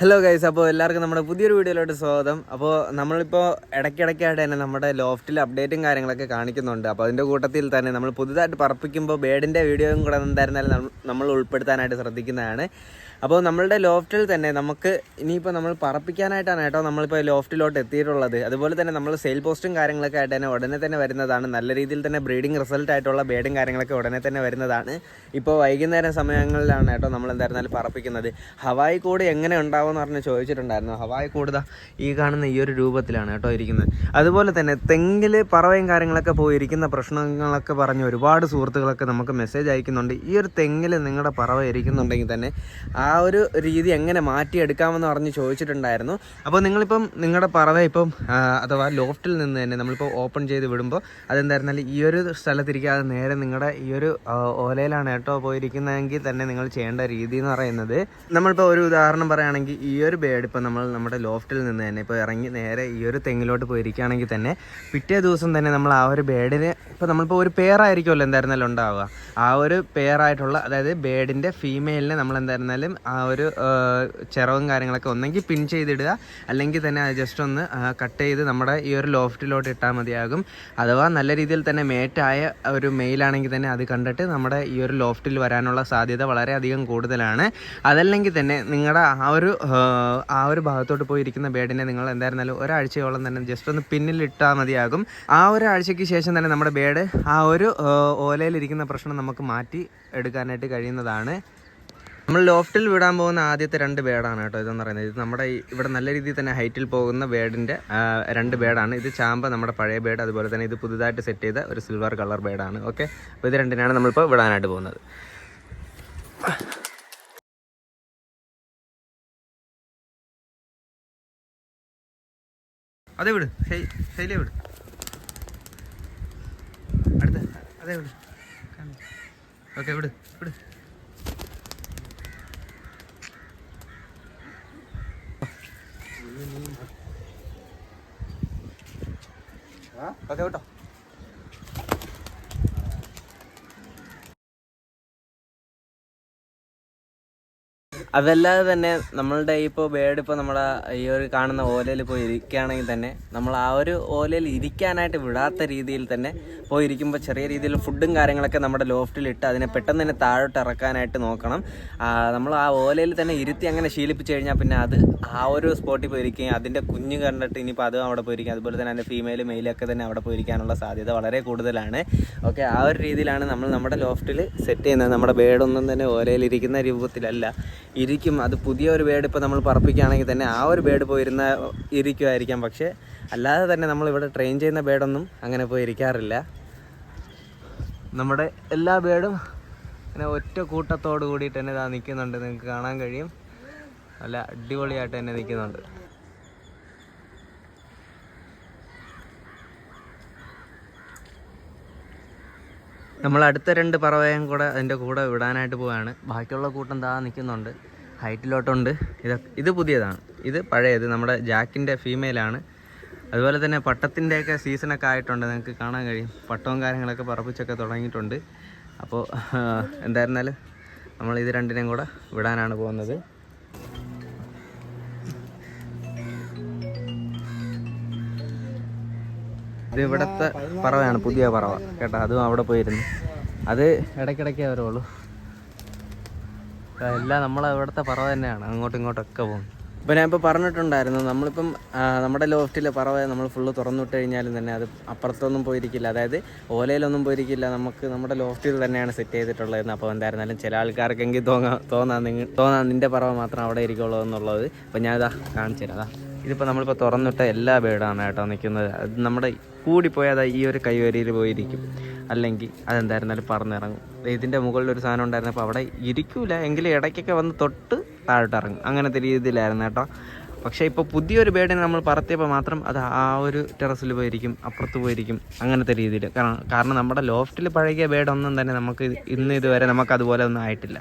Hello guys അപ്പോൾ എല്ലാവർക്കും നമ്മുടെ പുതിയൊരു വീഡിയോയിലോട്ട് സ്വാഗതം. അപ്പോൾ നമ്മളിപ്പോൾ ഇടയ്ക്കിടയ്ക്കായിട്ട് തന്നെ നമ്മുടെ ലോഫ്റ്റിൽ അപ്ഡേറ്റും കാര്യങ്ങളൊക്കെ കാണിക്കുന്നുണ്ട്. അപ്പോൾ അതിന്റെ കൂട്ടത്തിൽ തന്നെ നമ്മൾ പുതുതായിട്ട് പറപ്പിക്കുമ്പോൾ ബേഡിന്റെ വീഡിയോയും കൂടെ എന്തായിരുന്നാലും നമ്മൾ- ഉൾപ്പെടുത്താനായിട്ട് ശ്രദ്ധിക്കുന്നതാണ്. അപ്പോൾ നമ്മളുടെ ലോഫ്റ്റിൽ തന്നെ നമുക്ക് ഇനിയിപ്പോൾ നമ്മൾ പറപ്പിക്കാനായിട്ടാണ് കേട്ടോ നമ്മളിപ്പോൾ ലോഫ്റ്റിലോട്ട് എത്തിയിട്ടുള്ളത്. അതുപോലെ തന്നെ നമ്മൾ സെയിൽ പോസ്റ്റും കാര്യങ്ങളൊക്കെ ആയിട്ട് തന്നെ ഉടനെ തന്നെ വരുന്നതാണ്. നല്ല രീതിയിൽ തന്നെ ബ്രീഡിംഗ് റിസൾട്ട് ആയിട്ടുള്ള ബേഡും കാര്യങ്ങളൊക്കെ ഉടനെ തന്നെ വരുന്നതാണ്. ഇപ്പോൾ വൈകുന്നേരം സമയങ്ങളിലാണ് കേട്ടോ നമ്മൾ എന്തായിരുന്നാലും പറപ്പിക്കുന്നത്. ഹവായി കോഡ് എങ്ങനെ ഉണ്ടാവുമെന്ന് പറഞ്ഞ് ചോദിച്ചിട്ടുണ്ടായിരുന്നു. ഹവായി കൂടുതൽ ഈ കാണുന്ന ഈ ഒരു രൂപത്തിലാണ് കേട്ടോ ഇരിക്കുന്നത്. അതുപോലെ തന്നെ തെങ്ങിൽ പറവയും കാര്യങ്ങളൊക്കെ പോയിരിക്കുന്ന പ്രശ്നങ്ങളൊക്കെ പറഞ്ഞ് ഒരുപാട് സുഹൃത്തുക്കളൊക്കെ നമുക്ക് മെസ്സേജ് അയക്കുന്നുണ്ട്. ഈ ഒരു തെങ്ങിൽ നിങ്ങളുടെ പറവ ഇരിക്കുന്നുണ്ടെങ്കിൽ തന്നെ ആ ഒരു രീതി എങ്ങനെ മാറ്റിയെടുക്കാമെന്ന് പറഞ്ഞ് ചോദിച്ചിട്ടുണ്ടായിരുന്നു. അപ്പോൾ നിങ്ങളിപ്പം നിങ്ങളുടെ പറവ ഇപ്പം അഥവാ ലോഫ്റ്റിൽ നിന്ന് തന്നെ നമ്മളിപ്പോൾ ഓപ്പൺ ചെയ്ത് വിടുമ്പോൾ അതെന്തായിരുന്നാലും ഈ ഒരു സ്ഥലത്തിരിക്കാതെ നേരെ നിങ്ങളുടെ ഈ ഒരു ഓലയിലാണ് കേട്ടോ പോയിരിക്കുന്നതെങ്കിൽ തന്നെ നിങ്ങൾ ചെയ്യേണ്ട രീതി എന്ന് പറയുന്നത്. നമ്മളിപ്പോൾ ഒരു ഉദാഹരണം പറയുകയാണെങ്കിൽ ഈ ഒരു ബേഡ് ഇപ്പോൾ നമ്മൾ നമ്മുടെ ലോഫ്റ്റിൽ നിന്ന് തന്നെ ഇപ്പോൾ ഇറങ്ങി നേരെ ഈ ഒരു തെങ്ങിലോട്ട് പോയിരിക്കുകയാണെങ്കിൽ തന്നെ പിറ്റേ ദിവസം തന്നെ നമ്മൾ ആ ഒരു ബേഡിന് ഇപ്പോൾ നമ്മളിപ്പോൾ ഒരു പെയറായിരിക്കുമല്ലോ എന്തായിരുന്നാലും ഉണ്ടാവുക. ആ ഒരു പെയറായിട്ടുള്ള അതായത് ബേഡിന്റെ ഫീമെയിലിനെ നമ്മൾ എന്തായിരുന്നാലും ആ ഒരു ചിറവും കാര്യങ്ങളൊക്കെ ഒന്നെങ്കിൽ പിൻ ചെയ്തിടുക. അല്ലെങ്കിൽ തന്നെ ജസ്റ്റ് ഒന്ന് കട്ട് ചെയ്ത് നമ്മുടെ ഈ ഒരു ലോഫ്റ്റിലോട്ട് ഇട്ടാൽ മതിയാകും. അഥവാ നല്ല രീതിയിൽ തന്നെ മേറ്റായ ഒരു മെയിലാണെങ്കിൽ തന്നെ അത് കണ്ടിട്ട് നമ്മുടെ ഈ ഒരു ലോഫ്റ്റിൽ വരാനുള്ള സാധ്യത വളരെയധികം കൂടുതലാണ്. അതല്ലെങ്കിൽ തന്നെ നിങ്ങളുടെ ആ ഒരു ആ, ഒരു ഭാഗത്തോട്ട് പോയിരിക്കുന്ന ബേഡിനെ നിങ്ങൾ എന്തായിരുന്നാലും ഒരാഴ്ചയോളം തന്നെ ജസ്റ്റ് ഒന്ന് പിന്നിലിട്ടാൽ മതിയാകും. ആ ഒരാഴ്ചയ്ക്ക് ശേഷം തന്നെ നമ്മുടെ ബേഡ് ആ ഒരു ഓലയിലിരിക്കുന്ന പ്രശ്നം നമുക്ക് മാറ്റി എടുക്കാനായിട്ട് കഴിയുന്നതാണ്. നമ്മൾ ലോഫ്റ്റിൽ വിടാൻ പോകുന്ന ആദ്യത്തെ രണ്ട് ബേഡാണ് കേട്ടോ ഇതെന്ന് പറയുന്നത്. ഇത് നമ്മുടെ ഇവിടെ നല്ല രീതിയിൽ തന്നെ ഹൈറ്റിൽ പോകുന്ന ബേഡിന്റെ രണ്ട് ബേഡാണ്. ഇത് ചാമ്പ നമ്മുടെ പഴയ ബേഡ് അതുപോലെ തന്നെ ഇത് പുതുതായിട്ട് സെറ്റ് ചെയ്ത ഒരു സിൽവർ കളർ ബേഡാണ്. ഓക്കെ അപ്പോൾ ഇത് രണ്ടിനാണ് നമ്മളിപ്പോൾ വിടാനായിട്ട് പോകുന്നത്. അതെ വിട് ശൈലിയ വിട് അടുത്ത അതെ വിട് ഓക്കെ വിട് വിട്. അതെ കേട്ടോ. അതല്ലാതെ തന്നെ നമ്മളുടെ ഇപ്പോൾ ബേഡ് ഇപ്പോൾ നമ്മുടെ ഈ ഒരു കാണുന്ന ഓലയിൽ പോയി ഇരിക്കുകയാണെങ്കിൽ തന്നെ നമ്മൾ ആ ഒരു ഓലയിൽ ഇരിക്കാനായിട്ട് വിടാത്ത രീതിയിൽ തന്നെ പോയി ഇരിക്കുമ്പോൾ ചെറിയ രീതിയിൽ ഫുഡും കാര്യങ്ങളൊക്കെ നമ്മുടെ ലോഫ്റ്റിൽ ഇട്ട് അതിനെ പെട്ടെന്ന് തന്നെ താഴോട്ട് ഇറക്കാനായിട്ട് നോക്കണം. നമ്മൾ ആ ഓലയിൽ തന്നെ ഇരുത്തി അങ്ങനെ ശീലിപ്പിച്ച് കഴിഞ്ഞാൽ പിന്നെ അത് ആ ഒരു സ്പോട്ടിൽ പോയിരിക്കുകയും അതിന്റെ കുഞ്ഞ് കണ്ടിട്ട് ഇനിയിപ്പോൾ അതും അവിടെ പോയിരിക്കും അതുപോലെ തന്നെ അതിന്റെ ഫീമെയിൽ മെയിലൊക്കെ തന്നെ അവിടെ പോയിരിക്കാനുള്ള സാധ്യത വളരെ കൂടുതലാണ്. ഓക്കെ ആ ഒരു രീതിയിലാണ് നമ്മൾ നമ്മുടെ ലോഫ്റ്റിൽ സെറ്റ് ചെയ്യുന്നത്. നമ്മുടെ ബേഡൊന്നും തന്നെ ഓലയിൽ ഇരിക്കുന്ന രൂപത്തിലല്ല. ഇരിക്കും. അത് പുതിയ ഒരു ബേഡ് ഇപ്പോൾ നമ്മൾ പറപ്പിക്കുകയാണെങ്കിൽ തന്നെ ആ ഒരു ബേഡ് പോയിരുന്ന ഇരിക്കുമായിരിക്കാം. പക്ഷേ അല്ലാതെ തന്നെ നമ്മൾ ഇവിടെ ട്രെയിൻ ചെയ്യുന്ന ബേഡൊന്നും അങ്ങനെ പോയി ഇരിക്കാറില്ല. നമ്മുടെ എല്ലാ ബേഡും ഇങ്ങനെ ഒറ്റ കൂട്ടത്തോട് കൂടിയിട്ട് തന്നെ ഇതാ നിൽക്കുന്നുണ്ട്. നിങ്ങൾക്ക് കാണാൻ കഴിയും. നല്ല അടിപൊളിയായിട്ട് തന്നെ നിൽക്കുന്നുണ്ട്. നമ്മൾ അടുത്ത രണ്ട് പറവയും കൂടെ അതിന്റെ കൂടെ വിടാനായിട്ട് പോവുകയാണ് ബാക്കിയുള്ള കൂട്ടം താ നിൽക്കുന്നുണ്ട്. ഹൈറ്റിലോട്ടുണ്ട്. ഇത് ഇത് പുതിയതാണ്. ഇത് പഴയത്. നമ്മുടെ ജാക്കിന്റെ ഫീമെയിലാണ്. അതുപോലെ തന്നെ പട്ടത്തിന്റെയൊക്കെ സീസണൊക്കെ ആയിട്ടുണ്ട്. നിങ്ങൾക്ക് കാണാൻ കഴിയും. പട്ടവും കാര്യങ്ങളൊക്കെ പറപ്പിച്ചൊക്കെ തുടങ്ങിയിട്ടുണ്ട്. അപ്പോൾ എന്തായിരുന്നാലും നമ്മൾ ഇത് രണ്ടിനെയും കൂടെ വിടാനാണ് പോകുന്നത്. ഇത് പറവയാണ്. പുതിയ പറവ. കേട്ടോ അതും അവിടെ പോയിരുന്നു. അത് ഇടയ്ക്കിടയ്ക്കേ വരുള്ളൂ. എല്ലാം നമ്മൾ ഇവിടുത്തെ പറവ തന്നെയാണ്. അങ്ങോട്ടും ഇങ്ങോട്ടൊക്കെ പോകും. ഇപ്പം ഞാൻ ഇപ്പോൾ പറഞ്ഞിട്ടുണ്ടായിരുന്നു നമ്മളിപ്പം നമ്മുടെ ലോഫ്റ്റിലെ പറവ നമ്മൾ ഫുള്ള് തുറന്നിട്ട് കഴിഞ്ഞാലും തന്നെ അത് അപ്പുറത്തൊന്നും പോയിരിക്കില്ല. അതായത് ഓലയിലൊന്നും പോയിരിക്കില്ല. നമുക്ക് നമ്മുടെ ലോഫ്റ്റിൽ തന്നെയാണ് സെറ്റ് ചെയ്തിട്ടുള്ളത് അപ്പോൾ എന്തായിരുന്നാലും ചില ആൾക്കാർക്കെങ്കിൽ തോന്നാ തോന്നാൻ നിങ്ങൾ തോന്നാൻ നിന്റെ പറവ മാത്രം അവിടെ ഇരിക്കുള്ളൂ എന്നുള്ളത്. അപ്പോൾ ഞാൻ ഇതാ കാണിച്ചു തരാം അതാ. ഇതിപ്പോൾ നമ്മളിപ്പോൾ തുറന്നിട്ട എല്ലാ ബേഡാണ് കേട്ടോ നിൽക്കുന്നത് അത് നമ്മുടെ കൂടിപ്പോയാൽ ഈ ഒരു കൈവരിയിൽ പോയിരിക്കും. അല്ലെങ്കിൽ അതെന്തായിരുന്നാലും പറന്നിറങ്ങും. ഇതിന്റെ മുകളിൽ ഒരു സാധനം ഉണ്ടായിരുന്നപ്പോൾ അവിടെ ഇരിക്കൂല. എങ്കിലും ഇടയ്ക്കൊക്കെ വന്ന് തൊട്ട് താഴോട്ട് ഇറങ്ങും അങ്ങനത്തെ രീതിയിലായിരുന്നു കേട്ടോ. പക്ഷേ ഇപ്പോൾ പുതിയൊരു ബേഡിനെ നമ്മൾ പറത്തിയപ്പോൾ മാത്രം അത് ആ ഒരു ടെറസിൽ പോയിരിക്കും അപ്പുറത്ത് പോയിരിക്കും അങ്ങനത്തെ രീതിയിൽ. കാരണം കാരണം നമ്മുടെ ലോഫ്റ്റിൽ പഴകിയ ബേഡൊന്നും തന്നെ നമുക്ക് ഇന്ന് ഇതുവരെ നമുക്ക് അതുപോലെ ഒന്നും ആയിട്ടില്ല.